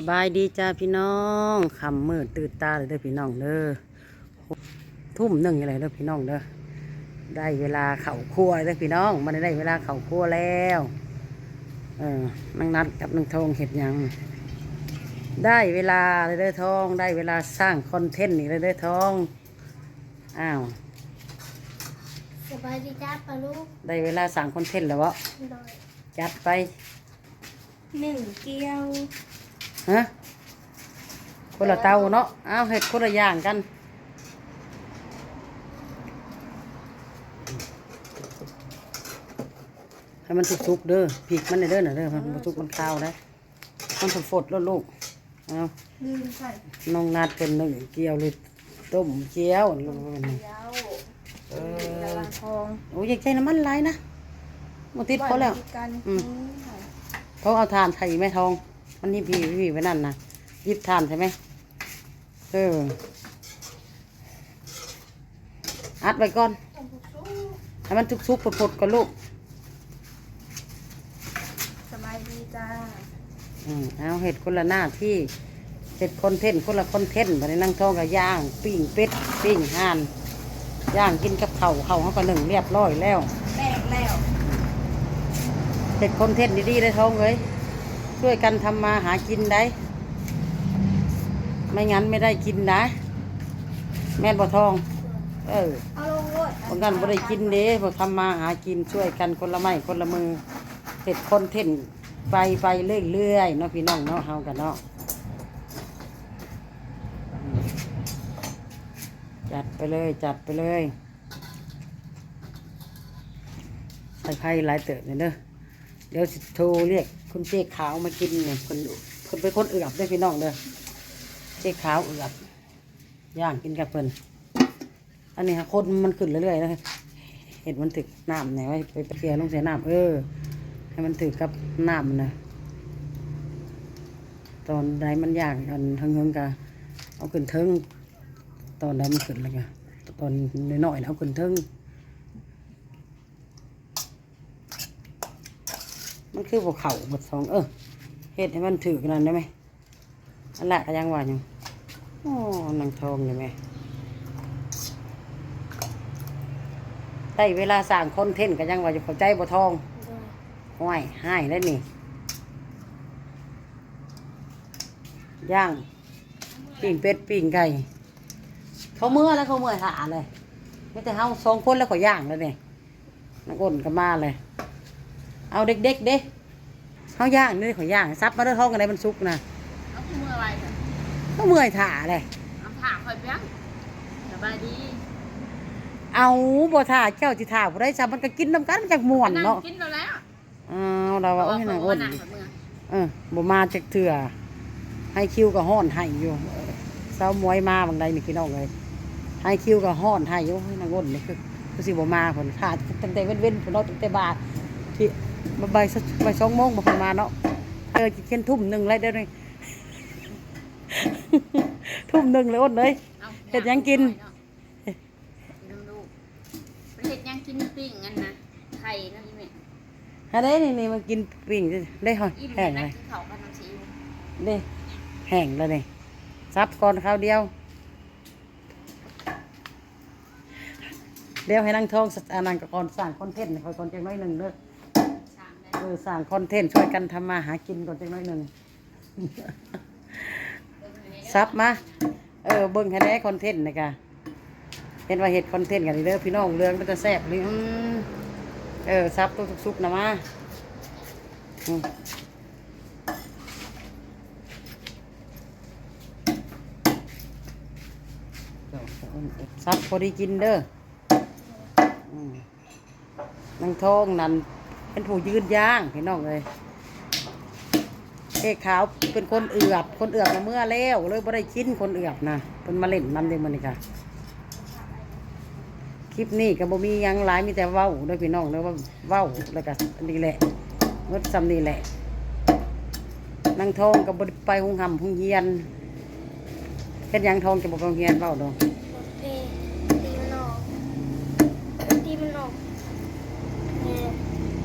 สบายดีจ้าพี่น้องคำมืดตื่นตาเลยเด้อพี่น้องเด้อทุ่มหนึ่งอะไรเด้อพี่น้องเด้อได้เวลาเข่าครัวเด้อพี่น้องมันได้เวลาเข่าครัวแล้วเออนังนัดกับนังทองเห็ดหยัง ได้เวลาเลยเด้อทอง ได้เวลาสร้างคอนเทนต์นี่เลยเด้อทองอ้าวสบายดีจ้าปลาลูกได้เวลาสร้างคอนเทนต์แล้ววะโดยจัดไปหนึ่งเกียว ฮะคนละเตาเนาะอ้าวเห็ดคนละอย่างกันให้มันสุกๆเด้อพริกมันเด้อน่ะเด้อมันบ่สุกมันข้าวได้มันฝดๆแล้วลูกเอาลืมใส่น้องนัดเป็นหนึ่งเกี๊ยวหรือต้มเจียวลูกเป็นนี่เกียวเอตะอวันทองโอ้ยอยากใช้น้ำมันหลายนะมันติดเขาแล้วกันอืมเขาเอาทานไทยไหมทอง มันนี่พี่พี่ไว้นั่นนะหยิบทานใช่ไหมเอออัดไว้ก่อนให้มันสุกๆผดๆก่อนลูกสบายดีจ้าอืมเอาเห็ดคนละหน้าที่เห็ดคอนเทนต์คนละคอนเทนต์บัดนี้นั่งทองกับย่าง ปิ้งเป็ดปิ้งห่านย่างกินกับเข่าวเข่าวเขาก็หนึ่งเรียบร้อยแล้วแตกแล้วเห็ดคอนเทนต์ดีๆได้ท้องเลย ช่วยกันทำมาหากินได้ ไม่งั้นไม่ได้กินนะ แม่นบ่ทอง เออเอาลงรถคนกันบ่ได้กินเด้บ่ทำมาหากินช่วยกันคนละไม้คนละมือเห็ดคนเทนไปไปเรื่อยๆเนาะพี่น้องเนาะเฮากันเนาะจัดไปเลยจัดไปเลยใส่ไข่หลายเติบเนี่ยเด้อ เดี๋ยวสิโทรเรียกคุณเจ๊ขาวมากินเนี่ยคนคนเป็นคนเอือบเด้พี่น้องเด้อเจ๊ขาวเอือบย่างกินกับเพิ่นอันนี้ค่ะคนมันขึ้นเรื่อยๆนะเห็ดมันถึกน้ำไหนไว้ไปเคลียร์ลงใส่น้ำเออ ให้มันถึกกับน้ำมันะตอนใดมันยากกันเทิงๆกะเอาขึ้นเทิงตอนใดมันขึ้นแล้วกะตอนน้อยๆแล้วเอาขึ้นเทิง มันคือพวกเข่าบทสองเออเห็ดให้มันถือกันนั่นได้ไหมอันละก็ยังว่าอยู่โอ้นางทองเลยไหมได้เวลาสร้างคอนเทนต์ก็ยังว่าอยู่เข้าใจบ่ทองโดยห้วยให้ได้นี่ย่างปิ้งเป็ดปิ้งไก่เขาเมื่อแล้วเขาเมื่อหาเลยไม่แต่เฮาสองคนแล้วเขาย่างแล้วนี่นักอ้นก็มาเลย เอาเด็กๆเด้เฮาย่างนี่เขาย่างซับมาเด้อท้องกันได้มันสุกนะเอาคู่มืออะไรกันเขาเมื่อยถ่าเลยเอาถามคอยเพียงสบายดี เอาบ่ถ่าเจ้าสิถ่าบ่ได้ซะมันก็กินน้ำกันมันจักม่วนนั่งเนาะกินเราแล้วเอาเราว่าโอ้ยนางอ้นนั่งกับมือเออบ่มาจักเถื่อให้คิวก็ห้อนให้อยู่เออสาวมวยมาบางใดนี่พี่น้องเลยให้คิวก็ห้อนให้อยู่ให้นางอ้นนี่คือคือสิบ่มาผลขาดตั้งแต่เว้นๆผลเราตั้งแต่บาทที่ บ่ายสักบ่ายสองโมงบ่เพิ่นมาเนาะเออกินทุ่มหนึ่งเลยเด้อนี่ทุ่มหนึ่งเลยอ้นเลยอาเฮ็ดหยังกินน้ำลูกไปเห็ดหยังกินปิ้งกันนะไข่นั่นนี่แม่อันนี้นี่นี่มันกินปิ้งได้หอยอิ่มแห้งนะเลยกินเขากันน้ำซีอิ๊วได้แห้งแล้วนี่ซับก่อนข้าวเดียว เดี๋ยวให้นางทองสอันนั้นก็ก่อนสร้างคอนเทนต์ให้เขาก่อนจังน้อยหนึ่งเด้อชามได้ เออสร้างคอนเทนต์ช่วยกันทำมาหากินก่อนจังน้อยหนึ่งซับมาเออเบิ่งให้ได้คอนเทนต์นะกะเห็นว่าเห็ดคอนเทนต์กันนี่เด้อพี่น้องเรื่องมันจะแซ่บเลยอืมเออซับตัวสุกๆนะมาซับพอดีกินเด้ออืมนางทองนั่น เป็นผู้ยืนย่างพี่น้องเลยเอกขาวเป็นคนเอือบ คนเอือบมาเมื่อแล้วเลยบ่ได้กินคนเอือบนะเป็นมาเล่นนำเด้มันนี่ค่ะคลิปนี้ก็บ่มียังหลายมีแต่เว้าด้วยพี่น้องเด้อว่าเว้าแล้วก็อันนี้แหละงดซ้ำนี่แหละนางทองก็บ่ได้ไปหงหำหงเฮียนเฮ็ดหยังทองจะบ่ไปโรงเฮียนเว้าดอก เปตีมันออกตีมันออกเนี่ย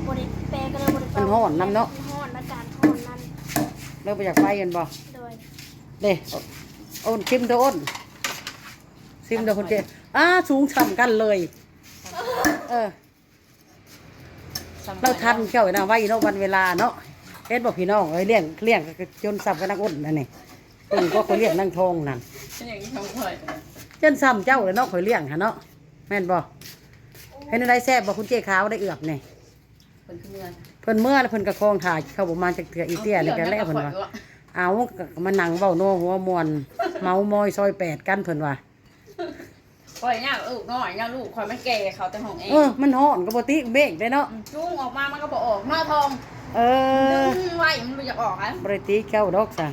บริแปลก็เลยบริ มันฮ้อนนำเนาะฮ้อนอากาศฮ้อนนั่นเริ่มไปจากไฟกันบ่โดยเด้โอนชิมเด้อโอนชิมเด้อคนเจอ้าสูงช่ำกันเลย เออ เราทันเจ้านะไว้เนาะวันเวลาเนาะเฮ็ดบอกพี่น้องเอ้ยเลี้ยงเลี้ยงจนสับกันนักอ้นนั่นนี่ตึงก็เขาเลี้ยงนั่งทองนั่นเป็นอย่างนี้ของข่อยจนซ้ำเจ้าเลยเนาะข่อยเลี้ยงหะเนาะแม่นบ่เห็นได้แซ่บบ่คุณเจ๊ขาวได้เอือบนี่เป็นขึ้นเงิน เพิ่นเมื่อแล้วเพิ่นก็คองถ่ายเข้าบ่มาจากเถื่ออีเตี้ยนี่ก็แล้วเพิ่นว่าเอาก็มานั่งเว้าโน้หัวมวนเมามอยซอยแปดกันเพิ่นว่าข่อยเนี่ยลูกน้อยเนี่ยลูกข่อยมันแก่เขาแต่ของเองเออมันฮ้อนก็บ่ติเบรกได้เนาะจุ้งออกมามันก็บอกออกหน้าทอง เออดึงไว้มันไม่จะออกอะบ่ได้ติแก้วดอกซะ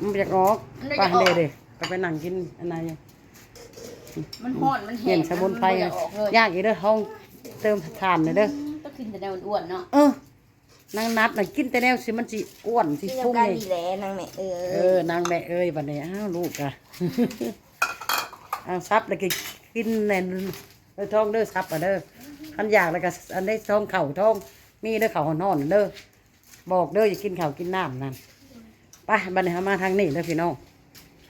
มันบ่อยากออกมันบ่ไปอยากออกเด้เด้ก็ไปนั่งกินอันนั้นอยู่มันห่อนมันแห้เห็งนสมุนไพรมัจะออกเลยยากอีกเด้อห้องเติมทานเลยเด้อ ก็กินแต่แนวอ้วนๆเนาะเออนางนัดน่ะกินแต่แนวสิมันสิอ้วนสิที่พุ่งทำการนี่ดีแล้วนางแม่เอเออ อนางแม่เอ้ยบัดนี้อ้าวลูกอะเอาซับแล้วก็กินแน่นเด้อท้องเด้อซับอะเด้อคันอยากแล้วก็อันได้ท้องเข่าท้อง มีเด้อเข่าหอนๆเด้อบอกเด้ออย่ากินข้าวกินน้ำนั่นไปบัดนี้เอามาทางนี้เด้อพี่น้อง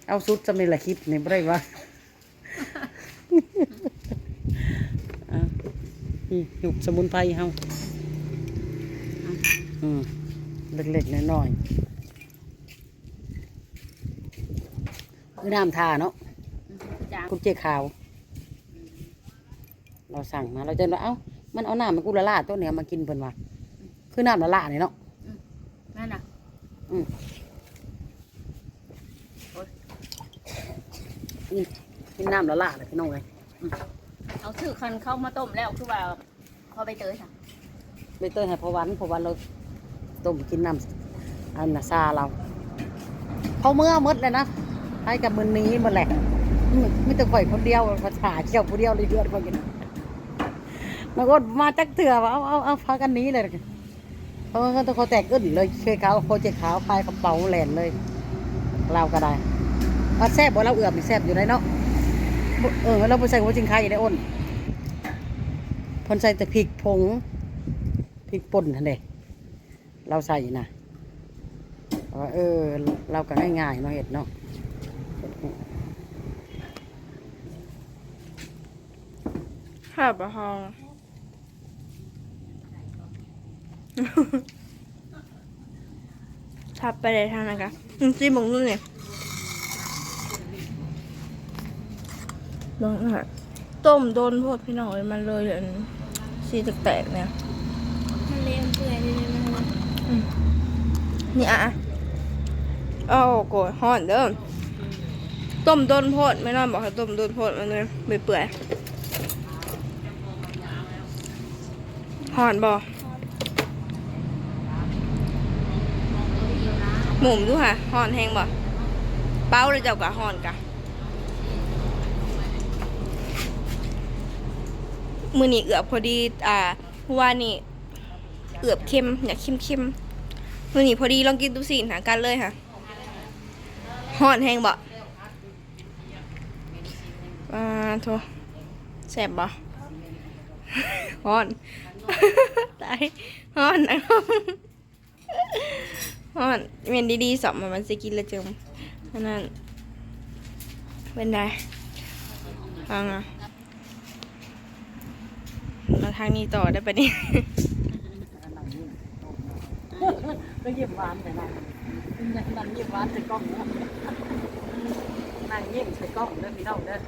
เอาสุดจะมีละคลิปนี่บ่ได้ว่าอะนี่ หยุบสมุนไพรเฮาอืมเล็กๆน้อยๆคือน้ำทาเนาะจางคุณเจ๊ขาว เราสั่งมาเราจะว่าเอ้ามันเอาน้ำมันกุละลาตัวเนี้ยมากินเพิ่นว่าคือน้ำละลาเนี่ยเนาะนั่นน่ะอืมนี่กินน้ำละลาเลยพี่น้องเลย เอาถือคันเข้ามาต้มแล้วคือว่าพอไปเตยค่ะใบเตยให้พอวันพอวันเราต้มกินน้ำอันน่ะซาเราเขาเมื่อมดเลยนะให้กับมือนี้หมดแหละไม่ต้องข่อยคนเดียวภาษาเกี่ยวผู้เดียวเลยเดือดคนกินมันก็มาจักเถื่อว่าเอาเอาเอาพากันนี้เลยเขาเขาต้องเขาแตกอึ้นเลยช่วยเขาโคเจขาวพายกระเป๋าแหลนเลยเราก็ได้ว่าแซ่บบ่เราเอือบนี่แซ่บอยู่ได้เนาะ เออเราไปใส่หัวจิงไข่ได้อ้นพ่นใส่แต่พริกผงพริกป่นนั่นเด้เราใส่นะว่าเออ เราก็ง่ายๆเนาะเห็ดเนาะข้าบะฮองทับไปเลยทางนะคะจิ้มงนู่นเนี่ย ลองค่ะต้มโดนโพดพี่น้องเลยมันเลยอันสีแตกๆเนี่ย มันเละเปื่อยเลยนะนี่อะเอาโกยห่อนเด้อต้มโดนโพดไม่นอนบอกให้ต้มโดนโพดมันเลยเปื่อยๆห่อนบ่หมุมดูค่ะห่อนแห้งบ่เป้าเลยเจ้ากะห่อนกะ มือนี่เอือบพอดีอ่าว่านี่เอือบเค็มอยากเค็มเค็มๆมือนี่พอดีลองกินดูสิหากันเลยค่ะห่อนแห้งบ่อ่าโทแสบบ่ฮ้อนตายฮ้อนนะฮ้อนเมนดีๆสอบมามันสิกินละจมอันนั้นเป็นไงฟังอะ ทางนี้ต่อได้ปะเนี่ยก็เยี่ยมหวานแต่นะนั่งเยี่ยมหวานใส่กล้องเนาะนั่งเยี่ยมใส่กล้องเด้อพี่น้องเด้อ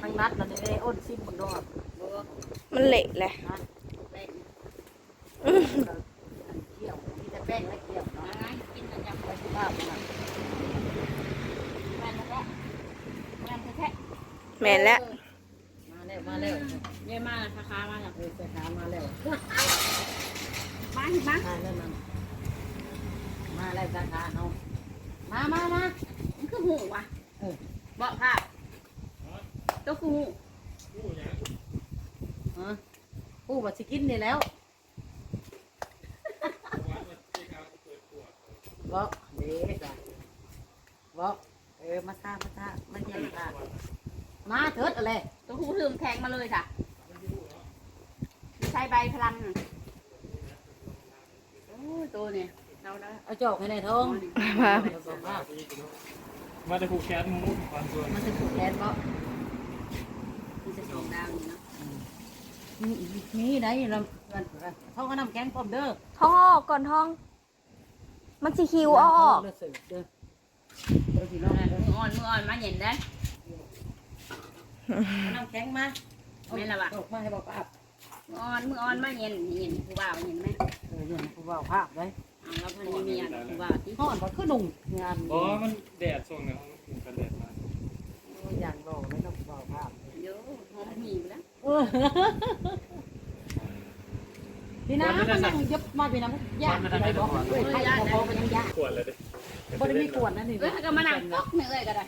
ทั้งนัดนั่นเด้อ้นซิมบนดอกมันเละแหละนะแป้งเกี่ยวมีแต่แป้งและเกี่ยวเนาะกินแต่ยำไปที่บ้านนะแม่นแล้วแม่นแท้แม่นแล้วมาแล้วมาแล้วๆ เยอะมากราคามาจากเออใส่ขามาแล้วบ้านบ้านมาแล้วมันมาแล้วสาขาเอามามามามันคือหูว่ะเออบอกค่ะตัวคือหูฮะผู้บัสิกินนี่แล้วบอกเด็กอะบอกเออมาซ่ามาซ่ามาเยี่ยมซ่ามาเถิดอะไรตัวหูลืมแทงมาเลยค่ะใช้ใบพลังโอ้ยตัวเนี่ยเราแล้วเอาจอกให้ในท้องมาเอาจอกว่ามาแต่ผูกแขนมุกความส่วนมันจะถูกแทนบ่มันจะสองดาวนี่เนาะมีมีได้ลำกันท้องก็น้ำแข็งพร้อมเด้อท้องออกก่อนท้อง มันสิคิวเอาออกเด้อเสิร์ฟเด้อเด้อพี่น้องเด้อมืออ่อนมืออ่อนมาเย็นได้เอาน้ำแข็งมาแม่นละวะจอกมาให้บอกป้ามื ออ่อนมืออ่อนมาเย็นเย็นผู้บ่าวเย็นไหมเออเนี่ยผู้ว่าภาพไว้เอาแล้วพันมีเมียผู้บ่าวที่ห่อนบ่คือนุ่งงานอ๋อมันแดดส่งเนี่ยมันกันแดดมาอย่างบอกไม่ต้องผู้ว่าภาพเดี๋ยวหอมหีบแล้วเออพี่น้ำมันนั่งยับมาพี่น้ำยากอะไรบอกเอ้ยใครพอๆมันยังยากขวดเลยดิบ่ได้มีกวนนั่นนี่เอ้ยก็มานั่งก๊อกนี่เลยก็ได้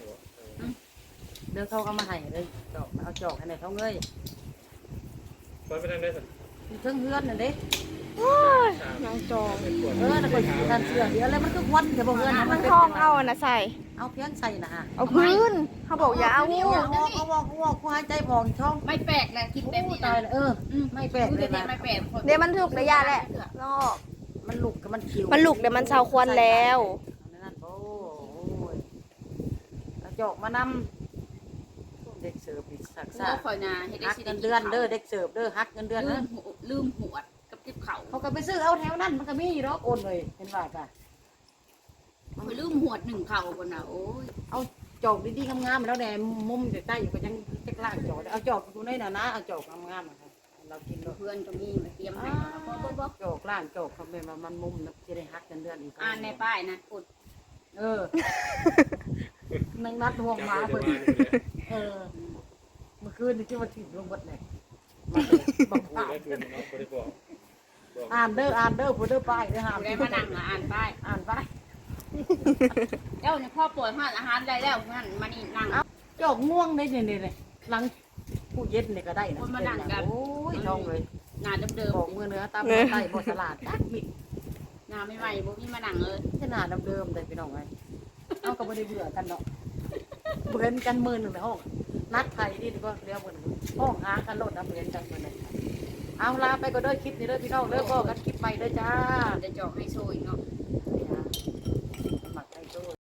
เดี๋ยวเขาก็มาให้เลยจอกเอาจอกให้ในท้องเอ้ย ขวดไปทางได้สิอยู่เทิงเฮือนน่ะเด้นางจองเป็นขวดเออแล้วก็สิทันเสื้อเดี๋ยวอะไรมันคือควันแต่บ่เฮือนมันท้องเอาอะนะใส่ เอาเพียงใส่นะฮะเอาพื้น เขาบอกอย่าเอาเอาเอาเอาเอาเอากูหายใจพองช่องไม่แปลกเลยคิดแบบโอ้นี้ตานะยเลยเออไม่แปลกเลยนะไม่แปลกเดี๋ยวมันถูกระยะแหละนอกมันลุกกับมันคิวมันลุกเดี๋ยวมันเซาควันแล้ว นั่นโอ้ยเอาจอกมานำ เด็กเสิร์ฟอีกสักโซ่ซ่าคอยนาเฮ็ดได้ฮักสิเงินเดือนเด้อเด็กเสิร์ฟเด้อฮักเงินเดือนลืเด้อมหูลืมหวดกับทิพเข่าเขาก็ไปซื้อเอาแถวนั้นมันก็มีอยู่ดอกโอนเลยเห็นว่าป่ะคอยลืมหวดหนึ่งเข่าคนน่ะโอ้ยเอาจอกดีๆงามๆแล้วแดมุมใต้อยู่ก็ยังจะกล้าจอกเอาจอกดูในน่ะนะเอาจอกงามๆนะครับเรากินด้วยเพื่อนก็มีมาเตรียมให้บ่บ่บ่จอกล่างจอกเขาเป็นมันมุมนะจะได้ฮักเงินเดือนอีกอ่านในป้ายนะกดเออ นังนัดห่วงหมาเปิเพิ่ดนเออเมื่อคืนนี่ที่ว่าถิ่มลงบดไหนบอกพูดว่าได้คืนเนาะบ่ได้บอกบอกอ่านเด้ออ่านเด้อผู้เด้อป้ายเด้อห้ามได้มานั่งมาอ่านป้ายอ่านป้ายเจ้าเนี่ยพ่อป่วยห้านอาหารได้แล้วนั่นมานี่นั่งจอกง่วงได้เนี่ยเนี่ยหลังผู้เย็นนี่ก็ได้นะคนมานั่งกันโอ้ยช่องเลยหน้าเดิมบอกมือเนื้อตามใต้บ่สลาดจักมิๆหน้าไม่ไหวบ่มีมานั่งเลยขนาดเดิมๆเลยพี่น้องไงเอาก็ไม่ได้เบื่อกันเนาะ เบื่อกันมือหนึ่งในห้องนัดไทยนี่ก็เรียกมือหนึ่งห้องหากันโลดนะเบื่อกันมือหนึ่งเอาลาไปก็เด้อคลิปนี้เด้อพี่น้องเด้อก็กันคลิปใหม่เด้อจ้า จะจอกให้โซ่อีกเนาะ